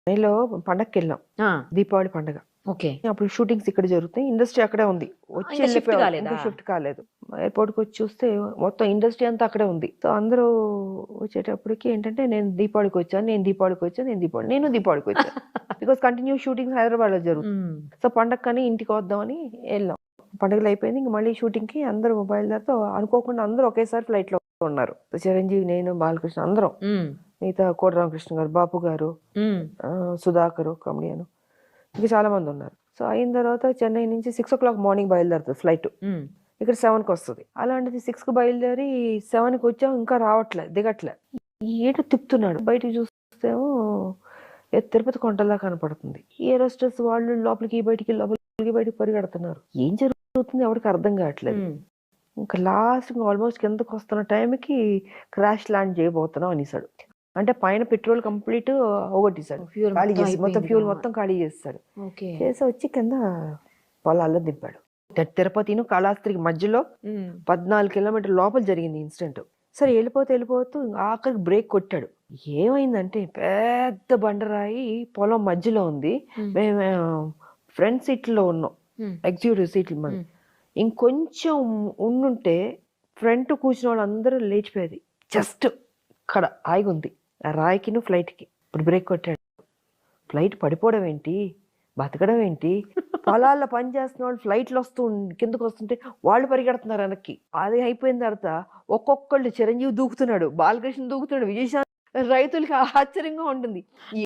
చెన్నైలో పండగకి వెళ్ళాం ఆ, దీపావళి పండగ. ఓకే. అప్పుడు షూటింగ్స్ ఇక్కడ జరుగుతాయి. ఇండస్ట్రీ అక్కడే ఉంది. వచ్చి ఇంకా shift వెళ్ళిపోయాం. కాలేదా? ఇంకా షిఫ్ట్ కాలేదు. ఎయిర్పోర్ట్కి వచ్చి చూస్తే మొత్తం ఇండస్ట్రీ అంతా అక్కడే ఉంది. సో అందరూ వచ్చేటప్పటికి ఏంటంటే నేను దీపావళికి వచ్చాను నేను దీపావళికి వచ్చాను నేను దీపావళి నేను దీపావళికి వచ్చాను బికాస్ కంటిన్యూ షూటింగ్స్ హైదరాబాద్లో జరుగుతుంది సో పండగ కానీ ఇంటికి వద్దామని వెళ్ళాం. పండుగలు అయిపోయింది. ఇంక మళ్ళీ షూటింగ్కి అందరూ బయలుదేరితో అనుకోకుండా అందరూ ఒకేసారి ఫ్లైట్లో ఉన్నారు చిరంజీవి నేను బాలకృష్ణ అందరం. మిగతా కోట రామకృష్ణ గారు బాపు గారు సుధాకర్ కమెడియన్ ఇంకా చాలా మంది ఉన్నారు. సో అయిన తర్వాత చెన్నై నుంచి సిక్స్ ఓ క్లాక్ మార్నింగ్ బయలుదేరుతుంది ఫ్లైట్. ఇక్కడ సెవెన్కి వస్తుంది. అలాంటిది సిక్స్కి బయలుదేరి సెవెన్కి వచ్చాం ఇంకా రావట్లే దిగట్లే. ఏటో తిప్పుతున్నాడు. బయటికి చూస్తేమో ఏ తిరుపతి కొండలా కనపడుతుంది. ఏరోస్టర్స్ వాళ్ళు లోపలికి బయటికి లోపలికి బయటికి పరిగెడుతున్నారు. ఏం జరుగుతుంది? ఎవరికి అర్థం కావట్లేదు. ఇంకా లాస్ట్ ఆల్మోస్ట్ కిందకు వస్తున్న టైంకి క్రాష్ ల్యాండ్ చేయబోతున్నాం అనేసాడు. అంటే పైన పెట్రోల్ కంప్లీట్ ఓగొట్టేశాడు Fuel ఖాళీ మొత్తం చేసి మొత్తం ఫ్యూల్. మొత్తం ఖాళీ చేస్తాడు. ఓకే. చేసి వచ్చి కింద పొలాల్లో దింపాడు. తిరుపతిను కాళాస్త్రికి మధ్యలో పద్నాలుగు కిలోమీటర్ లోపల జరిగింది ఇన్సిడెంట్. సరే వెళ్ళిపోతూ వెళ్ళిపోతూ ఆఖరికి బ్రేక్ కొట్టాడు. ఏమైందంటే పెద్ద బండరాయి పొలం మధ్యలో ఉంది. మేము ఫ్రంట్ సీట్లో ఉన్నాం. ఎగ్జిక్యూటివ్ సీట్లు మన. ఇంకొంచెం ఉండుంటే ఫ్రంట్ కూర్చున్న వాళ్ళందరూ లేచిపోయేది. జస్ట్ ఇక్కడ ఆగి ఉంది. రాయికిను ఫ్లైట్కి. ఇప్పుడు బ్రేక్ కొట్టాడు. ఫ్లైట్ పడిపోవడం ఏంటి? బతకడం ఏంటి? పొలాల్లో పని చేస్తున్న వాళ్ళు ఫ్లైట్లు వస్తూ కిందకు వస్తుంటే వాళ్ళు పరిగెడుతున్నారు వెనక్కి. అది అయిపోయిన తర్వాత ఒక్కొక్కళ్ళు చిరంజీవి దూకుతున్నాడు. బాలకృష్ణ దూకుతున్నాడు. విజయశాంతి రైతులకి ఆశ్చర్యంగా ఉంటుంది.